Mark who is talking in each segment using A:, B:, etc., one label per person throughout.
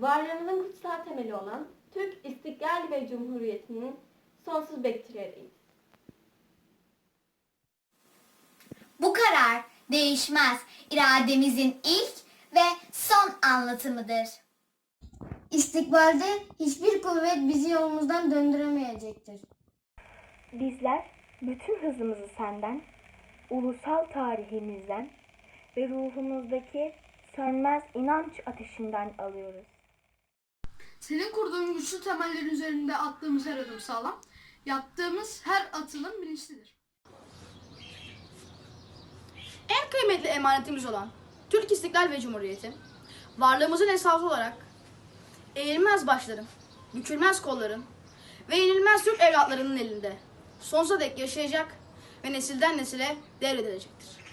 A: Varlığımızın kutsal temeli olan Türk İstiklal ve Cumhuriyeti'nin sonsuz bekçileriyiz.
B: Bu karar değişmez. İrademizin ilk ve son anlatımıdır. İstikbalde hiçbir kuvvet bizi yolumuzdan döndüremeyecektir.
C: Bizler bütün hızımızı senden, ulusal tarihimizden ve ruhumuzdaki sönmez inanç ateşinden alıyoruz.
D: Senin kurduğun güçlü temeller üzerinde attığımız her adım sağlam, yaptığımız her atılım bilinçlidir.
E: En kıymetli emanetimiz olan Türk İstiklal ve Cumhuriyeti, varlığımızın esası olarak eğilmez başların, bükülmez kolların ve yenilmez Türk evlatlarının elinde sonsuza dek yaşayacak ve nesilden nesile devredilecektir.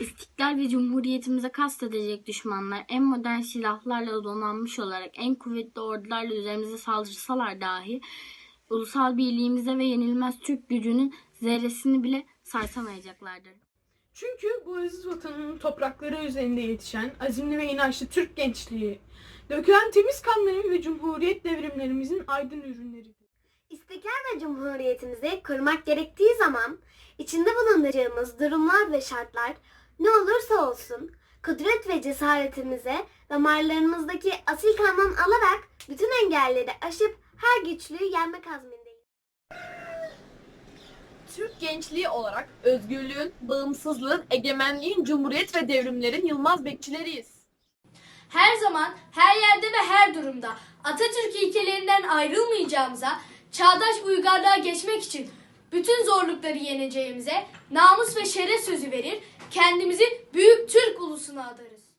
F: İstiklal ve Cumhuriyetimize kastedecek düşmanlar en modern silahlarla donanmış olarak en kuvvetli ordularla üzerimize saldırsalar dahi ulusal birliğimize ve yenilmez Türk gücünün zerresini bile sarsamayacaklardır.
G: Çünkü bu aziz vatanın toprakları üzerinde yetişen azimli ve inançlı Türk gençliği, dökülen temiz kanları ve cumhuriyet devrimlerimizin aydın ürünleridir.
H: İstiklal ve Cumhuriyetimizi kurmak gerektiği zaman içinde bulunacağımız durumlar ve şartlar ne olursa olsun kudret ve cesaretimize damarlarımızdaki asil kandan alarak bütün engelleri aşıp her güçlüğü yenmek azmindeyiz.
I: Türk gençliği olarak özgürlüğün, bağımsızlığın, egemenliğin, cumhuriyet ve devrimlerin yılmaz bekçileriyiz.
J: Her zaman, her yerde ve her durumda Atatürk ilkelerinden ayrılmayacağımıza, çağdaş uygarlığa geçmek için bütün zorlukları yeneceğimize namus ve şeref sözü verir, kendimizi büyük Türk ulusuna adarız.